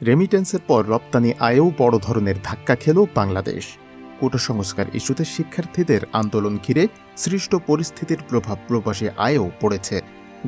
রেমিটেন্সের পর রপ্তানি আয়েও বড় ধরনের ধাক্কা খেল বাংলাদেশ। কোটা সংস্কার ইস্যুতে শিক্ষার্থীদের আন্দোলন ঘিরে সৃষ্ট পরিস্থিতির প্রভাব প্রবাসী আয়েও পড়েছে।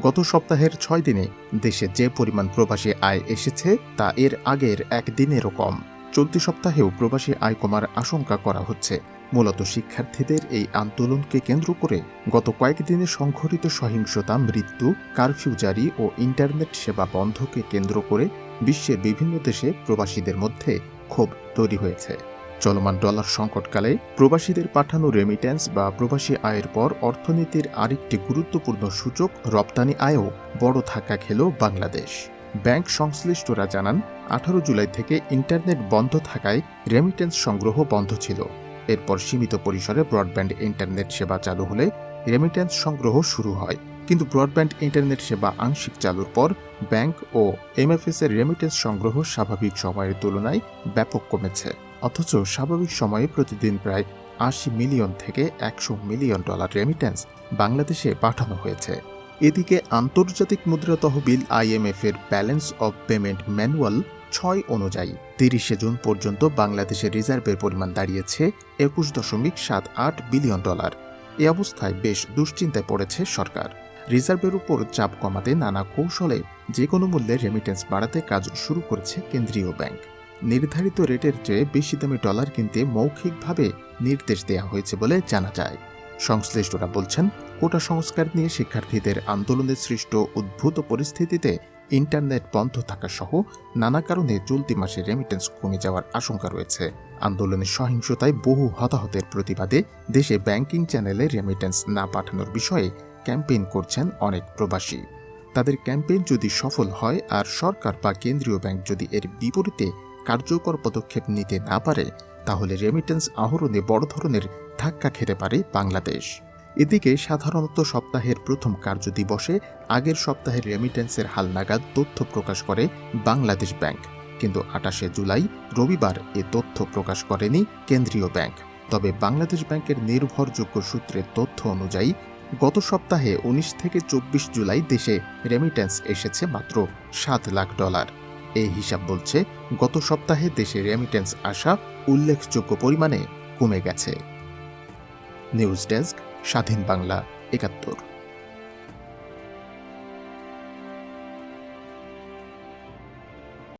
গত সপ্তাহের ছয় দিনে দেশে যে পরিমাণ প্রবাসী আয় এসেছে, তা এর আগের একদিনেরও কম। চলতি সপ্তাহেও প্রবাসী আয় কমার আশঙ্কা করা হচ্ছে। মূলত শিক্ষার্থীদের এই আন্দোলনকে কেন্দ্র করে গত কয়েকদিনে সংঘটিত সহিংসতা, মৃত্যু, কারফিউ জারি ও ইন্টারনেট সেবা বন্ধকে কেন্দ্র করে বিশ্বের বিভিন্ন দেশে প্রবাসীদের মধ্যে ক্ষোভ তৈরি হয়েছে। চলমান ডলার সংকটকালে প্রবাসীদের পাঠানো রেমিট্যান্স বা প্রবাসী আয়ের পর অর্থনীতির আরেকটি গুরুত্বপূর্ণ সূচক রপ্তানি আয়ও বড় ধাক্কা খেল বাংলাদেশ। ব্যাংক সংশ্লিষ্টরা জানান, আঠারো জুলাই থেকে ইন্টারনেট বন্ধ থাকায় রেমিটেন্স সংগ্রহ বন্ধ ছিল। এরপর সীমিত পরিসরে ব্রডব্যান্ড ইন্টারনেট সেবা চালু হলে রেমিট্যান্স সংগ্রহ শুরু হয়। কিন্তু ব্রডব্যান্ড ইন্টারনেট সেবা আংশিক চালুর পর ব্যাংক ও এমএফএস এর রেমিটেন্স সংগ্রহ স্বাভাবিক সময়ের তুলনায় ব্যাপক কমেছে। অথচ স্বাভাবিক সময়ে প্রতিদিন প্রায় আশি মিলিয়ন থেকে একশো মিলিয়ন ডলার রেমিটেন্স বাংলাদেশে পাঠানো হয়েছে। এদিকে আন্তর্জাতিক মুদ্রা তহবিল আইএমএফ এর ব্যালেন্স অব পেমেন্ট ম্যানুয়াল ছয় অনুযায়ী তিরিশে জুন পর্যন্ত বাংলাদেশের রিজার্ভের পরিমাণ দাঁড়িয়েছে একুশ দশমিক সাত আট বিলিয়ন ডলার এ অবস্থায় বেশ দুশ্চিন্তায় পড়েছে সরকার। রিজার্ভের উপর চাপ কমাতে নানা কৌশলে যে কোনো মূল্যে রেমিটেন্স বাড়াতে কাজ শুরু করেছে কেন্দ্রীয় ব্যাংক। নির্ধারিত রেটের চেয়ে বেশি দামি ডলার কিনতে মৌখিকভাবে নির্দেশ দেওয়া হয়েছে বলে জানা যায়। সংশ্লিষ্টরা বলছেন, কোটা সংস্কার নিয়ে শিক্ষার্থীদের আন্দোলনে সৃষ্ট উদ্ভূত পরিস্থিতিতে ইন্টারনেট বন্ধ থাকা সহ নানা কারণে চলতি মাসে রেমিটেন্স কমে যাওয়ার আশঙ্কা রয়েছে। আন্দোলনের সহিংসতায় বহু হতাহতের প্রতিবাদে দেশে ব্যাংকিং চ্যানেলে রেমিটেন্স না পাঠানোর বিষয়ে ক্যাম্পেইন করছেন অনেক প্রবাসী। তাদের ক্যাম্পেইন যদি সফল হয় আর সরকার বা কেন্দ্রীয় ব্যাংক যদি এর বিপরীতে কার্যকর পদক্ষেপ নিতে না পারে, তাহলে রেমিটেন্স আহরণে বড় ধরনের ধাক্কা খেতে পারে বাংলাদেশ। এদিকে সাধারণত সপ্তাহের প্রথম কার্যদিবসে আগের সপ্তাহের রেমিটেন্সের হালনাগাদ তথ্য প্রকাশ করে বাংলাদেশ ব্যাংক। কিন্তু আটাশে জুলাই, রবিবার এ তথ্য প্রকাশ করেনি কেন্দ্রীয় ব্যাংক। তবে বাংলাদেশ ব্যাংকের নির্ভরযোগ্য সূত্রের তথ্য অনুযায়ী গত সপ্তাহে উনিশ থেকে চব্বিশ জুলাই দেশে রেমিটেন্স এসেছে মাত্র সাত লাখ ডলার এই হিসাব বলছে, গত সপ্তাহে দেশে রেমিটেন্স আসা উল্লেখযোগ্য পরিমাণে কমে গেছে। নিউজ ডেস্ক, স্বাধীন বাংলা, একাত্তর।